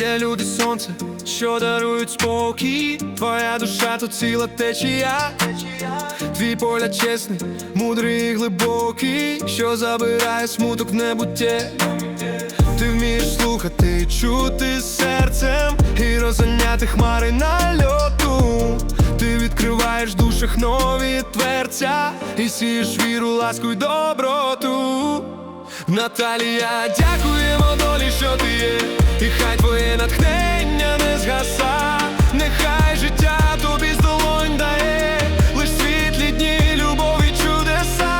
Є люди сонце, що дарують спокій, твоя душа то ціла течія, твій погляд чесний, мудрий глибокий, що забирає смуток в небуттє. Ти вмієш слухати, чути серцем і розганяти хмари на льоту. Ти відкриваєш в душах нові тверця і сієш віру, ласку й доброту. Наталія, дякуємо долі, що ти є, і хай твоє натхнення не згаса, нехай життя тобі з дає, лиш світлі дні, любові чудеса.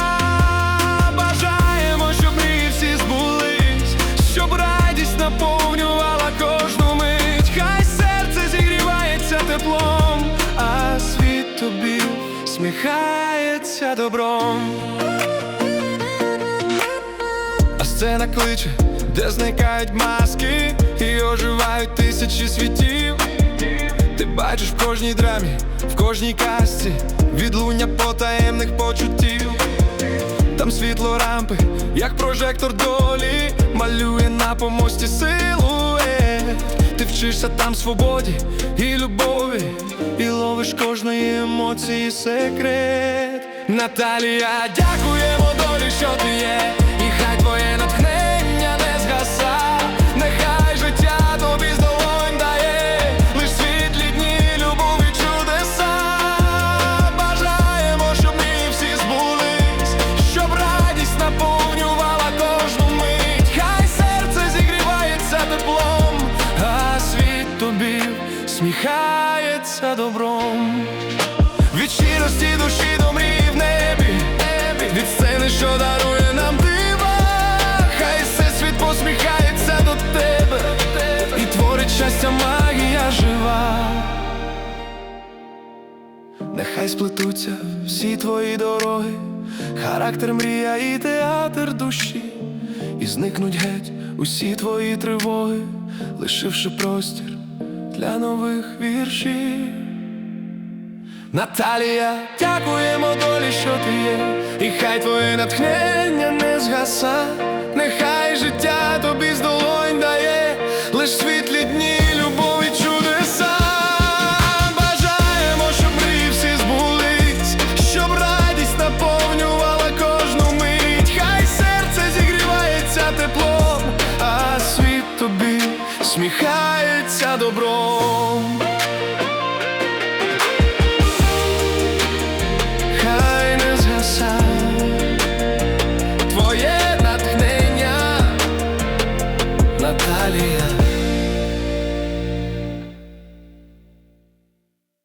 Бажаємо, щоб мрії всі збулись, щоб радість наповнювала кожну мить, хай серце зігрівається теплом, а світ тобі сміхається добром. А сцена кличе, де зникають маски тисячі світів. Ти бачиш в кожній драмі, в кожній казці відлуння потаємних почуттів. Там світло рампи, як прожектор долі, малює на помості силует. Ти вчишся там свободі і любові, і ловиш кожної емоції секрет. Наталія, дякуємо долі, що ти є, і хай твоє натхнення сміхається добром. Від щирості душі до мрії в небі, від сцени, що дарує нам дива, хай всесвіт посміхається до тебе, і творить щастя магія жива. Нехай сплетуться всі твої дороги, характер мрія і театр душі, і зникнуть геть усі твої тривоги, лишивши простір для нових віршів. Наталія, дякуємо долі, що ти є, і хай твоє натхнення не згаса, нехай життя тобі з дає, лиш світлі дні, любові чудеса. Бажаємо, щоб мрії всі збулись, щоб радість наповнювала кожну мить, хай серце зігрівається теплом, а світ тобі сміхається добром. Хай не згаса твоє.